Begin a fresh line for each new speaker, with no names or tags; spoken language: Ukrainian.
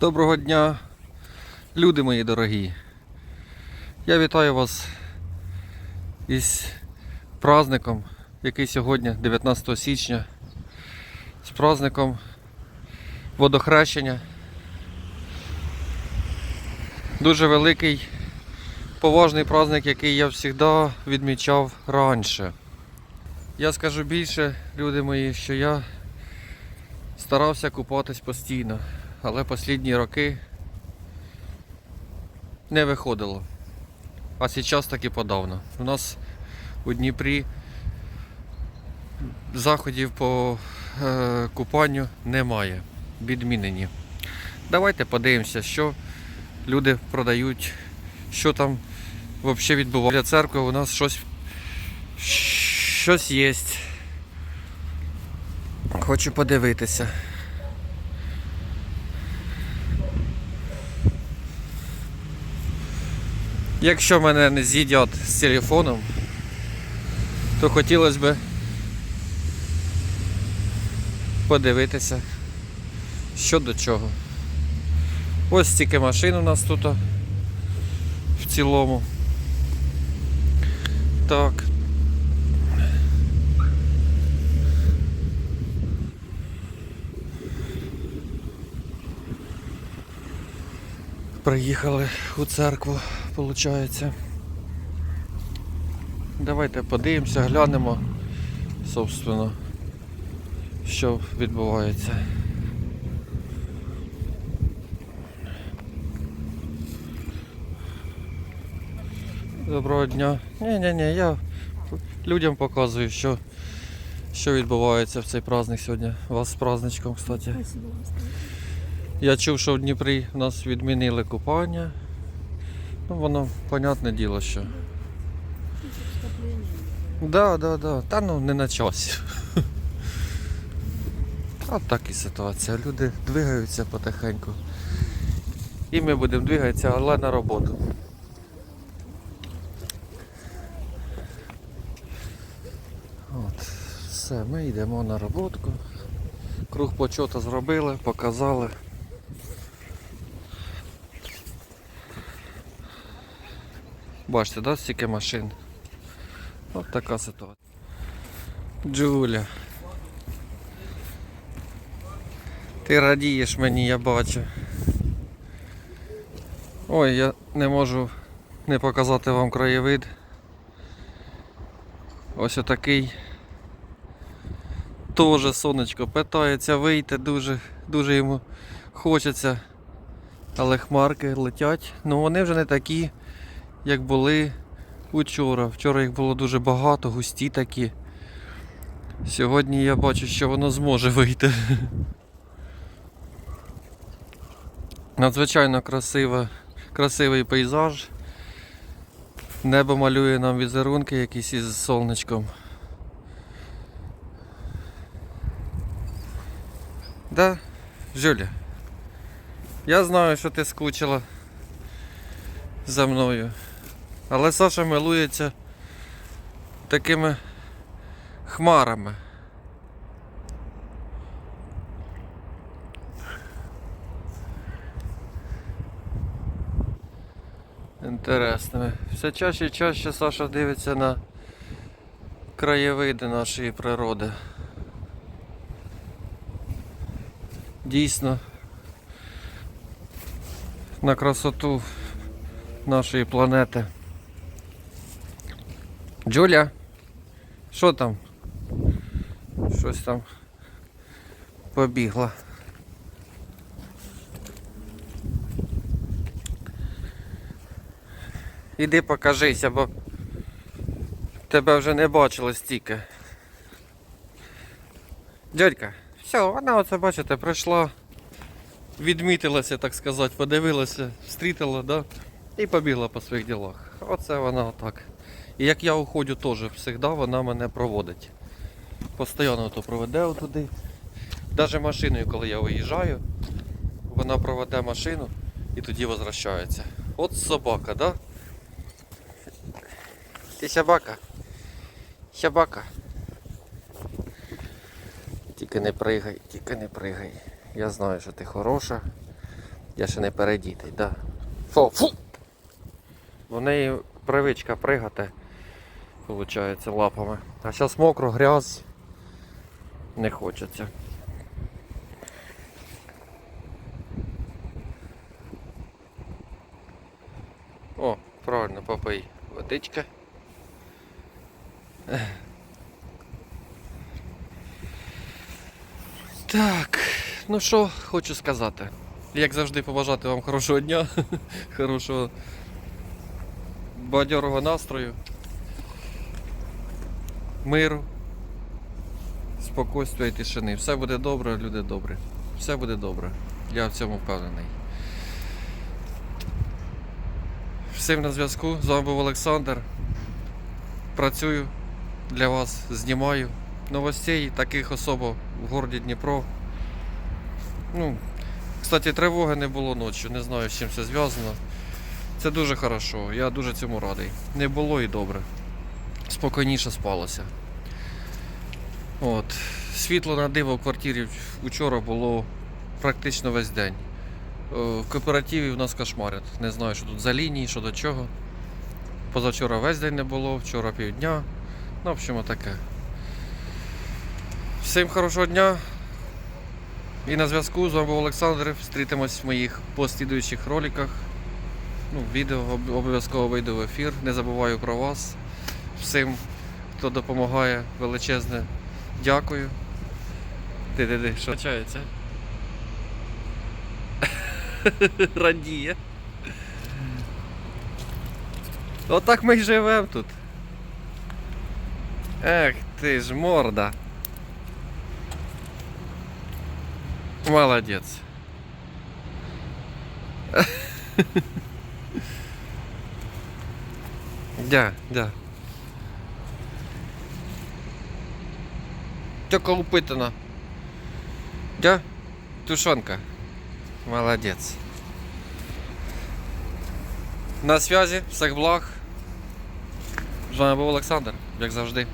Доброго дня, люди мої дорогі. Я вітаю вас із праздником, який сьогодні, 19 січня, з праздником водохрещення. Дуже великий, поважний праздник, який я завжди відмічав раніше. Я скажу більше, люди мої, що я старався купатись постійно, але останні роки не виходило. А зараз таки подавно. У нас у Дніпрі заходів по е, купанню немає. Відмінені. Давайте подивимося, що люди продають, що там взагалі відбувається. Для церкви у нас щось, щось є. Хочу подивитися. Якщо мене не з'їдять з телефоном, то хотілося б подивитися, що до чого. Ось стільки машин у нас тут в цілому. Так. Приїхали у церкву, виходить. Давайте подивимося, глянемо, собственно, що відбувається. Доброго дня. Ні-ні-ні, я людям показую, що, що відбувається в цей праздник сьогодні. Вас з праздничком, кстати. Я чув, що в Дніпрі у нас відмінили купання. Ну, воно, понятне діло, що. Да, да, да. Та ну не на часі. От так і ситуація. Люди двигаються потихеньку. І ми будемо двигатися, але на роботу. От, все, ми йдемо на роботку. Круг почота зробили, показали. Бачите, да, стільки машин. От така ситуація. Джуля. Ти радієш мені, я бачу. Ой, я не можу не показати вам краєвид. Ось отакий. Тоже сонечко питається вийти, дуже, дуже йому хочеться. Але хмарки летять. Ну вони вже не такі, як були Учора. Вчора їх було дуже багато, густі такі. Сьогодні я бачу, що воно зможе вийти. Надзвичайно красива, красивий пейзаж. Небо малює нам візерунки якісь із сонечком. Да, Жюля. Я знаю, що ти скучила за мною. Але Саша милується такими хмарами. Інтересними. Все чаще і чаще Саша дивиться на краєвиди нашої природи. Дійсно на красоту нашої планети. Джуля, що там? Щось там побігла. Іди покажися, бо тебе вже не бачили стільки. Дядька, все, вона оце бачите, прийшла, відмітилася, так сказати, подивилася, встрітила, да? І побігла по своїх ділах. Оце вона отак. І як я уходжу теж завжди, вона мене проводить. Постоянно то проведе туди. Навіть машиною, коли я виїжджаю, вона проведе машину і тоді возвращається. От собака, да? Ти собака? Собака. Тільки не пригай, тільки не пригай. Я знаю, що ти хороша. Я ще не передітий, да. Фу, фу! В неї привичка пригати, виходить, лапами. А зараз мокро, грязь. Не хочеться. О, правильно, попий водичка. Так, ну що хочу сказати. Як завжди побажати вам хорошого дня, хорошого бадьорого настрою, миру, спокійствия і тишини. Все буде добре, люди добрі. Все буде добре. Я в цьому впевнений. Всім на зв'язку. З вами був Олександр. Працюю для вас, знімаю новостей таких особо в городі Дніпро. Ну, кстати, тривоги не було ночі, не знаю з чим це зв'язано. Це дуже хорошо, я дуже цьому радий. Не було і добре. Спокійніше спалося. От. Світло на диво в квартирі вчора було практично весь день. Е, В кооперативі в нас кошмарять. Не знаю, що тут за лінії, що до чого. Позавчора весь день не було, вчора півдня. Ну, в общем, таке. Всім хорошого дня. І на зв'язку з вами був Олександр. Зустрітимось в моїх послідуючих роликах. Ну, відео обов'язково вийду в ефір. Не забуваю про вас. Всім, хто допомагає, величезне. Дякую. Ти ти ти що чається? Радіє. Отак ми й живемо тут. Ех ти ж морда. Молодець. Да, да. Тільки упитана. Да? Тушонка. Молодець. На связі, всіх благ. З вами був Олександр, як завжди.